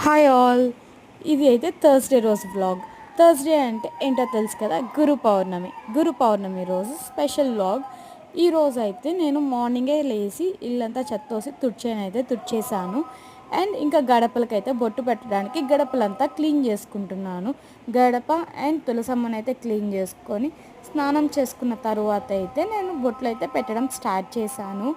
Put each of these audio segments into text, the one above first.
Hi all. ఇది అయితే Thursday రోజు వ్లాగ్ థర్స్డే అంటే ఏంటో తెలుసు కదా? గురు పౌర్ణమి. గురు పౌర్ణమి రోజు స్పెషల్ వ్లాగ్ ఈ రోజు అయితే నేను మార్నింగే లేచి ఇల్లంతా చెత్తోసి తుడిచేని అయితే తుడిచేసాను అండ్ ఇంకా గడపలకైతే బొట్టు పెట్టడానికి గడపలంతా క్లీన్ చేసుకుంటున్నాను. గడప అండ్ తులసమ్మని అయితే క్లీన్ చేసుకొని స్నానం చేసుకున్న తర్వాత అయితే నేను బొట్లు అయితే పెట్టడం స్టార్ట్ చేశాను.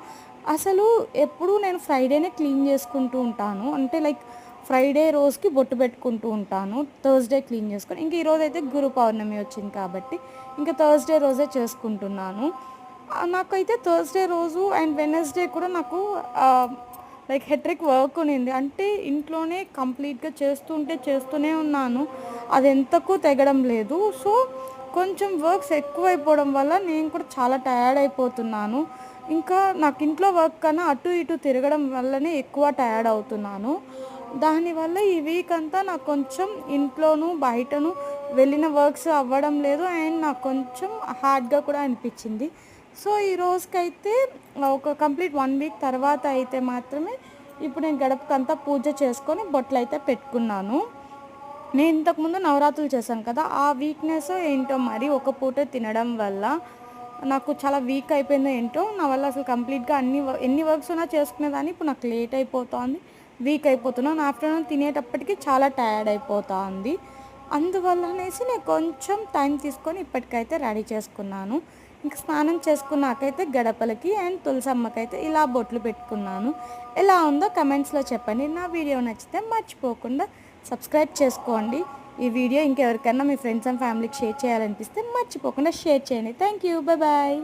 అసలు ఎప్పుడూ నేను ఫ్రైడేనే క్లీన్ చేసుకుంటూ ఉంటాను. అంటే లైక్ ఫ్రైడే రోజుకి బొట్టు పెట్టుకుంటూ ఉంటాను. థర్స్డే క్లీన్ చేసుకొని ఇంక ఈరోజు అయితే గురు పౌర్ణమి వచ్చింది కాబట్టి ఇంకా థర్స్డే రోజే చేసుకుంటున్నాను. నాకైతే థర్స్డే రోజు అండ్ వెనస్డే కూడా నాకు లైక్ హెట్రిక్ వర్క్ ఉన్నింది. అంటే ఇంట్లోనే కంప్లీట్గా చేస్తుంటే చేస్తూనే ఉన్నాను. అది ఎంతకు తెగడం లేదు. సో కొంచెం వర్క్స్ ఎక్కువైపోవడం వల్ల నేను కూడా చాలా టయర్డ్ అయిపోతున్నాను. ఇంకా నాకు ఇంట్లో వర్క్ కన్నా అటు ఇటు తిరగడం వల్లనే ఎక్కువ టయర్డ్ అవుతున్నాను. దానివల్ల ఈ వీక్ అంతా నాకు కొంచెం ఇంట్లోనూ బయటను వెళ్ళిన వర్క్స్ అవ్వడం లేదు. అండ్ నాకు కొంచెం హార్డ్గా కూడా అనిపించింది. సో ఈ రోజుకైతే ఒక కంప్లీట్ వన్ వీక్ తర్వాత అయితే మాత్రమే ఇప్పుడు నేను గడపకంతా పూజ చేసుకొని బొట్లు అయితే పెట్టుకున్నాను. నేను ఇంతకుముందు నవరాత్రులు చేశాను కదా ఆ వీక్నెస్ ఏంటో మరి ఒక పూట తినడం వల్ల నాకు చాలా వీక్ అయిపోయిందో ఏంటో నా వల్ల అసలు కంప్లీట్గా అన్ని ఎన్ని వర్క్స్ ఉన్నా చేసుకునేదాన్ని. ఇప్పుడు నాకు లేట్ అయిపోతుంది. వీక్ అయిపోతున్నాను. ఆఫ్టర్నూన్ తినేటప్పటికి చాలా టయర్డ్ అయిపోతుంది. అందువల్ల అనేసి నేను కొంచెం టైం తీసుకొని ఇప్పటికైతే రెడీ చేసుకున్నాను. ఇంకా స్నానం చేసుకున్నాకైతే గడపలకి అండ్ తులసమ్మకైతే ఇలా బొట్లు పెట్టుకున్నాను. ఎలా ఉందో కమెంట్స్లో చెప్పండి. నా వీడియో నచ్చితే మర్చిపోకుండా సబ్స్క్రైబ్ చేసుకోండి. ఈ వీడియో ఇంకెవరికైనా మీ ఫ్రెండ్స్ అండ్ ఫ్యామిలీకి షేర్ చేయాలనిపిస్తే మర్చిపోకుండా షేర్ చేయండి. Thank you bye